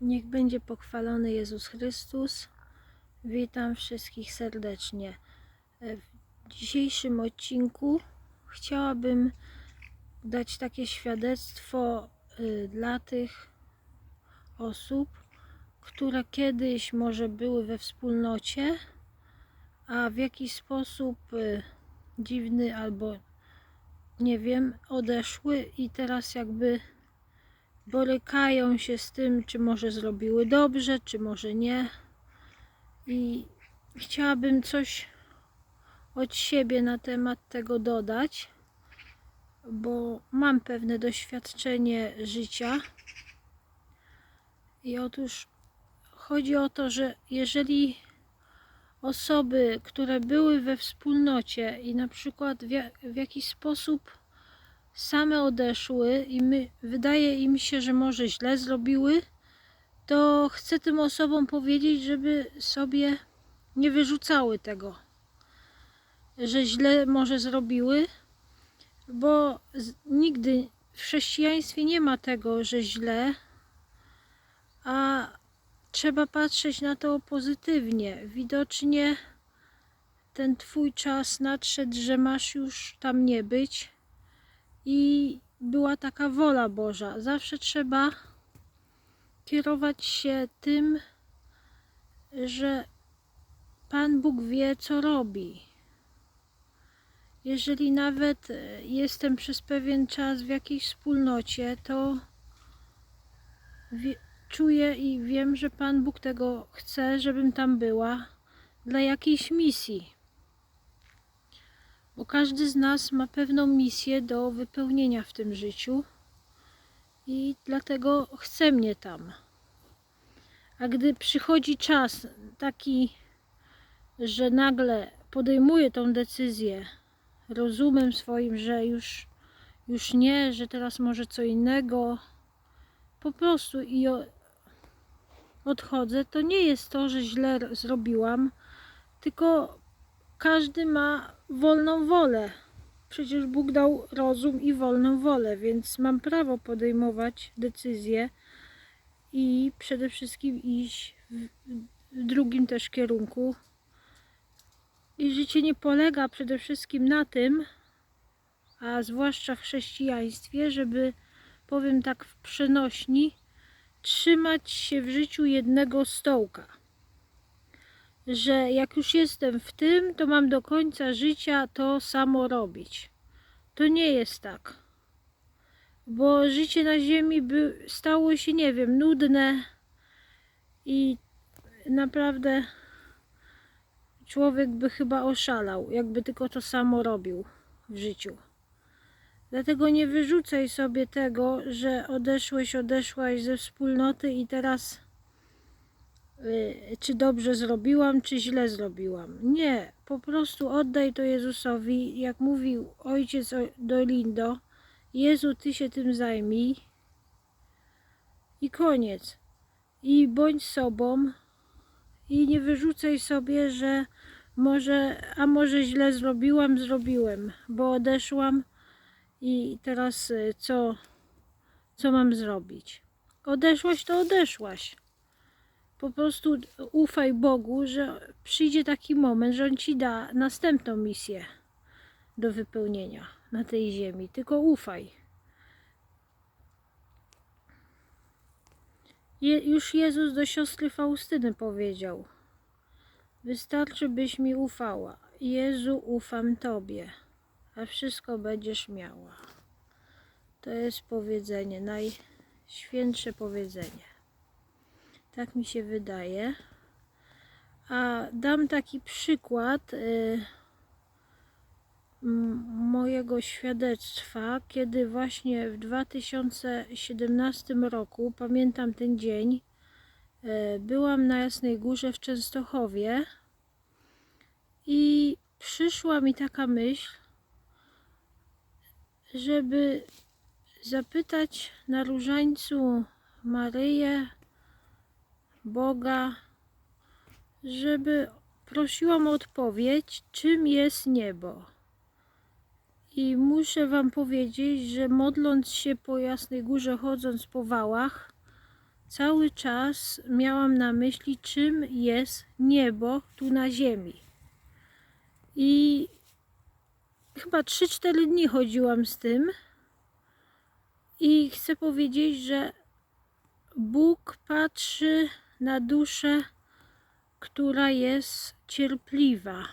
Niech będzie pochwalony Jezus Chrystus. Witam wszystkich serdecznie. E, W dzisiejszym odcinku chciałabym dać takie świadectwo y, dla tych osób, które kiedyś może były we wspólnocie, a w jakiś sposób y, dziwny albo nie wiem, odeszły i teraz jakby borykają się z tym, czy może zrobiły dobrze, czy może nie. I chciałabym coś od siebie na temat tego dodać, bo mam pewne doświadczenie życia. I otóż chodzi o to, że jeżeli osoby, które były we wspólnocie i na przykład w, w jakiś sposób same odeszły i my, wydaje im się, że może źle zrobiły, to chcę tym osobom powiedzieć, żeby sobie nie wyrzucały tego, że źle może zrobiły, bo nigdy w chrześcijaństwie nie ma tego, że źle, a trzeba patrzeć na to pozytywnie. Widocznie ten twój czas nadszedł, że masz już tam nie być i była taka wola Boża. Zawsze trzeba kierować się tym, że Pan Bóg wie, co robi. Jeżeli nawet jestem przez pewien czas w jakiejś wspólnocie, to wie, czuję i wiem, że Pan Bóg tego chce, żebym tam była dla jakiejś misji. Bo każdy z nas ma pewną misję do wypełnienia w tym życiu i dlatego chce mnie tam. A gdy przychodzi czas taki, że nagle podejmuję tą decyzję rozumem swoim, że już, już nie, że teraz może co innego, po prostu i odchodzę, to nie jest to, że źle zrobiłam, tylko każdy ma wolną wolę. Przecież Bóg dał rozum i wolną wolę, więc mam prawo podejmować decyzje i przede wszystkim iść w, drugim też kierunku. I życie nie polega przede wszystkim na tym, a zwłaszcza w chrześcijaństwie, żeby, powiem tak w przenośni, trzymać się w życiu jednego stołka że jak już jestem w tym, to mam do końca życia to samo robić. To nie jest tak. Bo życie na ziemi by stało się, nie wiem, nudne i naprawdę człowiek by chyba oszalał, jakby tylko to samo robił w życiu. Dlatego nie wyrzucaj sobie tego, że odeszłeś, odeszłaś ze wspólnoty i teraz czy dobrze zrobiłam, czy źle zrobiłam. Nie, po prostu oddaj to Jezusowi, jak mówił ojciec do Lindo, Jezu, Ty się tym zajmij i koniec. I bądź sobą i nie wyrzucaj sobie, że może, a może źle zrobiłam, zrobiłem, bo odeszłam i teraz y, co, co mam zrobić? Odeszłaś, to odeszłaś po prostu ufaj Bogu, że przyjdzie taki moment, że On ci da następną misję do wypełnienia na tej ziemi. Tylko ufaj. Je, już Jezus do siostry Faustyny powiedział: Wystarczy, byś mi ufała. Jezu, ufam Tobie, a wszystko będziesz miała. To jest powiedzenie, najświętsze powiedzenie. Tak mi się wydaje. A dam taki przykład y, mojego świadectwa, kiedy właśnie w 2017 roku, pamiętam ten dzień, y, byłam na Jasnej Górze w Częstochowie i przyszła mi taka myśl, żeby zapytać na różańcu Maryję, Boga, żeby prosiłam o odpowiedź, czym jest niebo. I muszę Wam powiedzieć, że modląc się po Jasnej Górze, chodząc po wałach, cały czas miałam na myśli, czym jest niebo tu na ziemi. I chyba 3-4 dni chodziłam z tym. I chcę powiedzieć, że Bóg patrzy na duszę, która jest cierpliwa.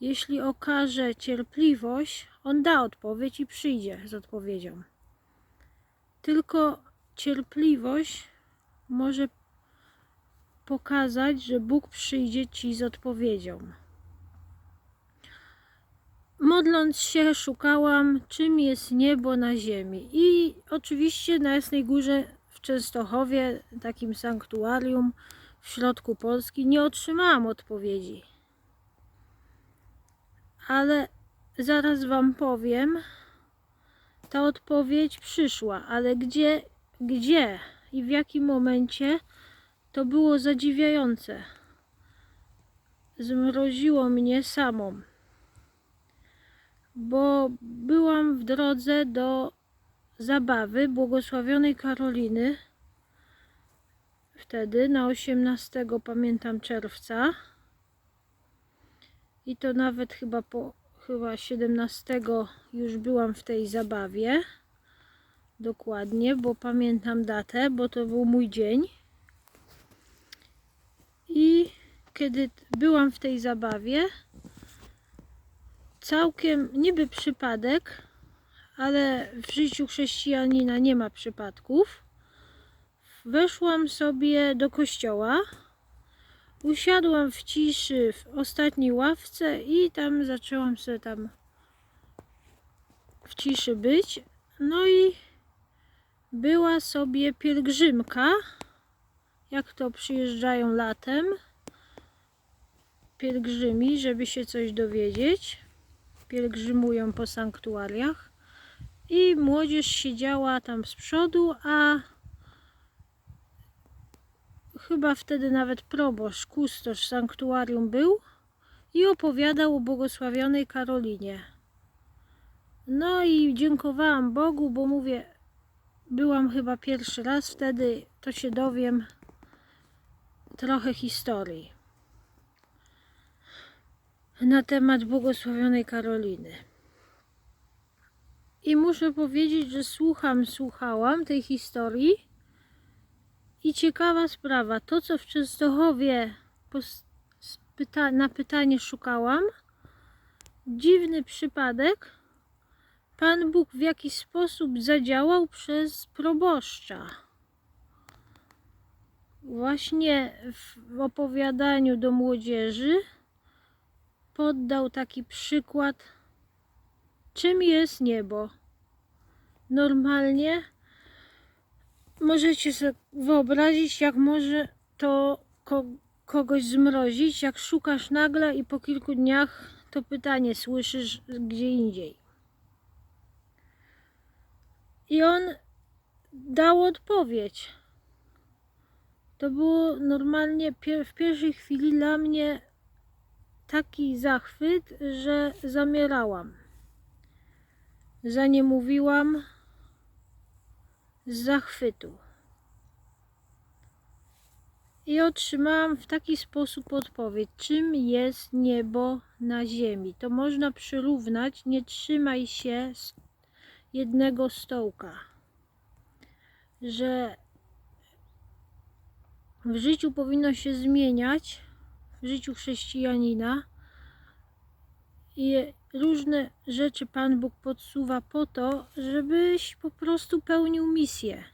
Jeśli okaże cierpliwość, on da odpowiedź i przyjdzie z odpowiedzią. Tylko cierpliwość może pokazać, że Bóg przyjdzie ci z odpowiedzią. Modląc się, szukałam, czym jest niebo na ziemi. I oczywiście na Jasnej Górze w Częstochowie, takim sanktuarium w środku Polski, nie otrzymałam odpowiedzi. Ale zaraz Wam powiem, ta odpowiedź przyszła, ale gdzie, gdzie i w jakim momencie to było zadziwiające. Zmroziło mnie samą, bo byłam w drodze do zabawy błogosławionej Karoliny. Wtedy na 18 pamiętam czerwca. I to nawet chyba po chyba 17 już byłam w tej zabawie. Dokładnie, bo pamiętam datę, bo to był mój dzień. I kiedy byłam w tej zabawie, całkiem niby przypadek, ale w życiu chrześcijanina nie ma przypadków. Weszłam sobie do kościoła, usiadłam w ciszy w ostatniej ławce i tam zaczęłam sobie tam w ciszy być. No i była sobie pielgrzymka, jak to przyjeżdżają latem pielgrzymi, żeby się coś dowiedzieć. Pielgrzymują po sanktuariach i młodzież siedziała tam z przodu, a chyba wtedy nawet proboszcz, kustosz sanktuarium był i opowiadał o błogosławionej Karolinie. No i dziękowałam Bogu, bo mówię, byłam chyba pierwszy raz wtedy, to się dowiem trochę historii na temat błogosławionej Karoliny. I muszę powiedzieć, że słucham, słuchałam tej historii i ciekawa sprawa, to co w Częstochowie pyta- na pytanie szukałam, dziwny przypadek, Pan Bóg w jakiś sposób zadziałał przez proboszcza. Właśnie w opowiadaniu do młodzieży poddał taki przykład, czym jest niebo. Normalnie możecie sobie wyobrazić, jak może to ko- kogoś zmrozić, jak szukasz nagle i po kilku dniach to pytanie słyszysz gdzie indziej. I on dał odpowiedź. To było normalnie w pierwszej chwili dla mnie taki zachwyt, że zamierałam. Zaniemówiłam z zachwytu. I otrzymałam w taki sposób odpowiedź, czym jest niebo na ziemi. To można przyrównać, nie trzymaj się jednego stołka. Że w życiu powinno się zmieniać, w życiu chrześcijanina i różne rzeczy Pan Bóg podsuwa po to, żebyś po prostu pełnił misję,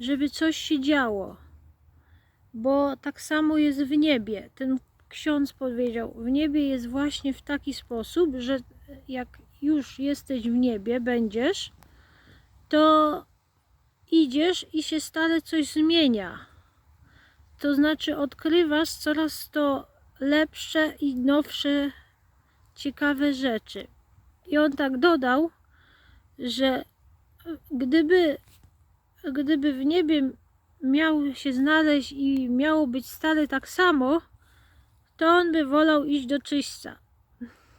żeby coś się działo. Bo tak samo jest w niebie. Ten ksiądz powiedział, w niebie jest właśnie w taki sposób, że jak już jesteś w niebie, będziesz, to idziesz i się stale coś zmienia. To znaczy odkrywasz coraz to lepsze i nowsze, ciekawe rzeczy. I on tak dodał, że gdyby, gdyby w niebie miał się znaleźć i miało być stale tak samo, to on by wolał iść do czyśćca,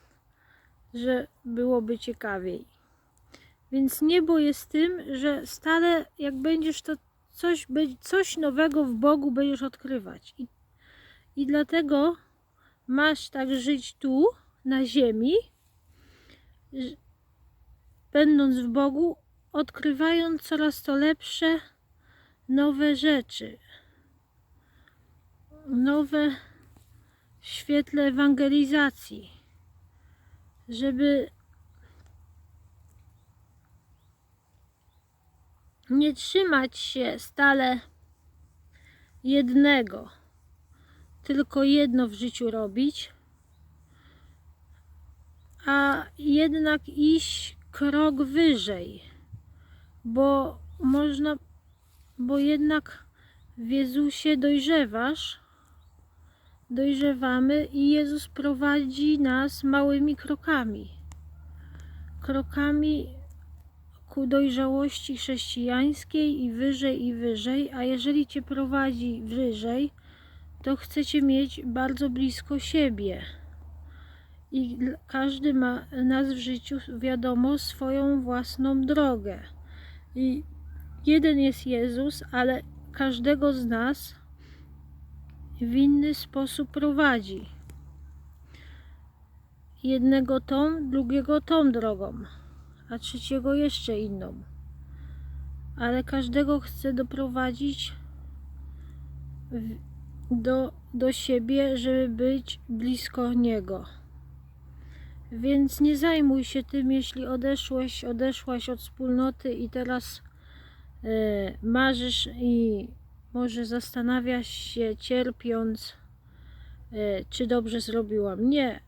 że byłoby ciekawiej. Więc niebo jest tym, że stale jak będziesz to coś, coś nowego w Bogu będziesz odkrywać. I, I dlatego masz tak żyć tu, na ziemi, będąc w Bogu, odkrywając coraz to lepsze, nowe rzeczy. Nowe w świetle ewangelizacji, żeby nie trzymać się stale jednego, tylko jedno w życiu robić, a jednak iść krok wyżej, bo można, bo jednak w Jezusie dojrzewasz, dojrzewamy i Jezus prowadzi nas małymi krokami. Krokami ku dojrzałości chrześcijańskiej i wyżej i wyżej, a jeżeli Cię prowadzi wyżej, to chcecie mieć bardzo blisko siebie. I każdy ma nas w życiu, wiadomo, swoją własną drogę. I jeden jest Jezus, ale każdego z nas w inny sposób prowadzi. Jednego tą, drugiego tą drogą, a trzeciego jeszcze inną. Ale każdego chce doprowadzić do, do siebie, żeby być blisko Niego. Więc nie zajmuj się tym, jeśli odeszłeś, odeszłaś od wspólnoty i teraz e, marzysz i może zastanawiasz się, cierpiąc, e, czy dobrze zrobiłam. Nie,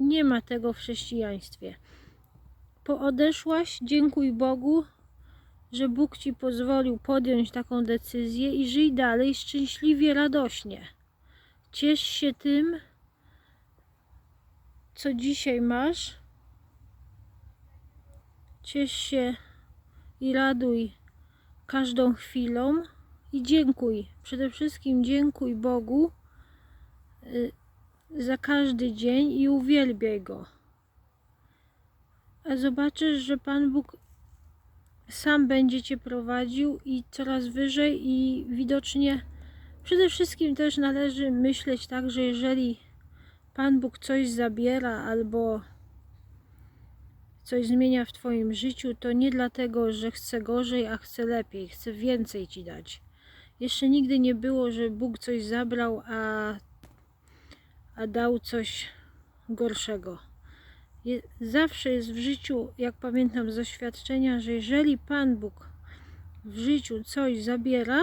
nie ma tego w chrześcijaństwie. Po odeszłaś, dziękuj Bogu, że Bóg ci pozwolił podjąć taką decyzję i żyj dalej szczęśliwie, radośnie. Ciesz się tym, co dzisiaj masz. Ciesz się i raduj każdą chwilą i dziękuj. Przede wszystkim dziękuj Bogu y, za każdy dzień i uwielbiaj Go. A zobaczysz, że Pan Bóg sam będzie Cię prowadził i coraz wyżej i widocznie przede wszystkim też należy myśleć tak, że jeżeli Pan Bóg coś zabiera albo coś zmienia w Twoim życiu, to nie dlatego, że chce gorzej, a chce lepiej, chce więcej Ci dać. Jeszcze nigdy nie było, że Bóg coś zabrał, a, a dał coś gorszego. Je, zawsze jest w życiu, jak pamiętam z doświadczenia, że jeżeli Pan Bóg w życiu coś zabiera,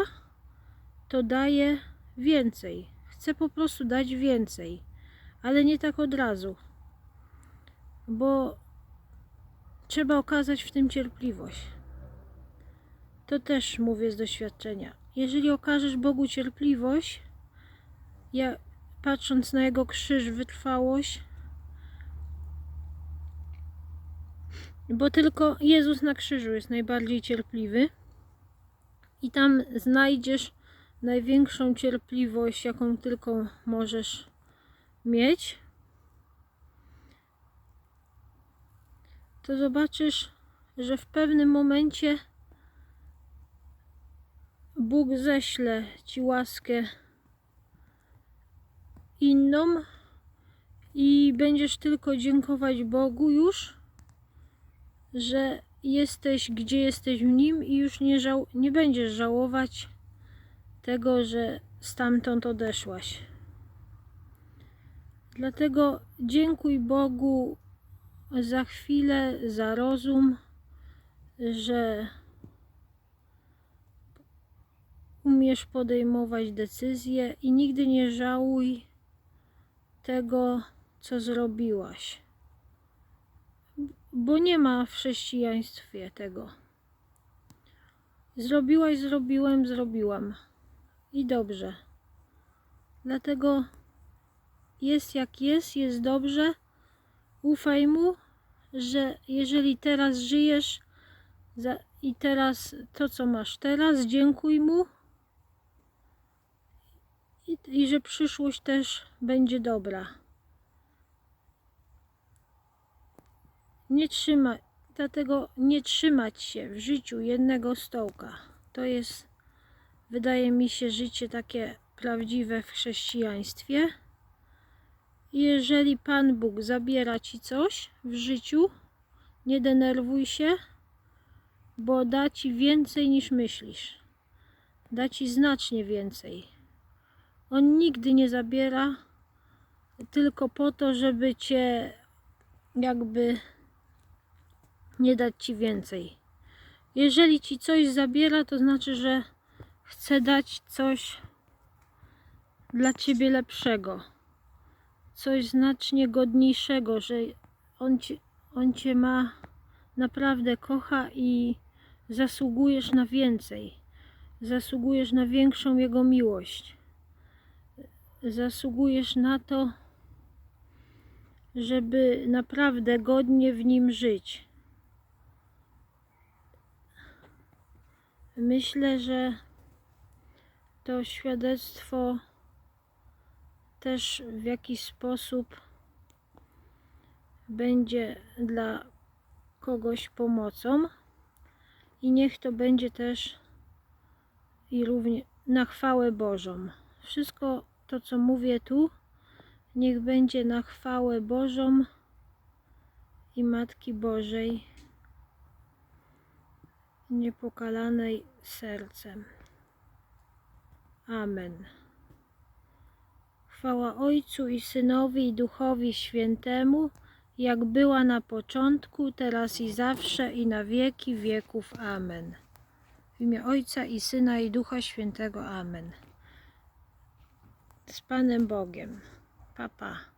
to daje więcej. Chce po prostu dać więcej, ale nie tak od razu, bo trzeba okazać w tym cierpliwość. To też mówię z doświadczenia. Jeżeli okażesz Bogu cierpliwość, ja patrząc na Jego krzyż, wytrwałość, bo tylko Jezus na krzyżu jest najbardziej cierpliwy i tam znajdziesz największą cierpliwość, jaką tylko możesz mieć, to zobaczysz, że w pewnym momencie Bóg ześle ci łaskę inną i będziesz tylko dziękować Bogu już, że jesteś gdzie jesteś w Nim i już nie, żał- nie będziesz żałować tego, że stamtąd odeszłaś. Dlatego dziękuj Bogu za chwilę, za rozum, że umiesz podejmować decyzje i nigdy nie żałuj tego, co zrobiłaś. Bo nie ma w chrześcijaństwie tego. Zrobiłaś, zrobiłem, zrobiłam. I dobrze. Dlatego jest jak jest, jest dobrze. Ufaj mu, że jeżeli teraz żyjesz i teraz to, co masz teraz, dziękuj mu i, i że przyszłość też będzie dobra. Nie trzyma, dlatego nie trzymać się w życiu jednego stołka. To jest wydaje mi się życie takie prawdziwe w chrześcijaństwie. Jeżeli Pan Bóg zabiera ci coś w życiu, nie denerwuj się, bo da ci więcej niż myślisz. Da ci znacznie więcej. On nigdy nie zabiera tylko po to, żeby cię jakby nie dać ci więcej. Jeżeli ci coś zabiera, to znaczy, że chce dać coś dla ciebie lepszego. Coś znacznie godniejszego, że on, ci, on cię ma naprawdę kocha i zasługujesz na więcej. Zasługujesz na większą jego miłość. Zasługujesz na to, żeby naprawdę godnie w nim żyć. Myślę, że to świadectwo też w jakiś sposób będzie dla kogoś pomocą i niech to będzie też i równie na chwałę Bożą. Wszystko to, co mówię tu, niech będzie na chwałę Bożą i Matki Bożej niepokalanej sercem. Amen. Chwała Ojcu i Synowi i Duchowi Świętemu, jak była na początku, teraz i zawsze i na wieki wieków. Amen. W imię Ojca i Syna i Ducha Świętego. Amen. Z Panem Bogiem. Papa. Pa.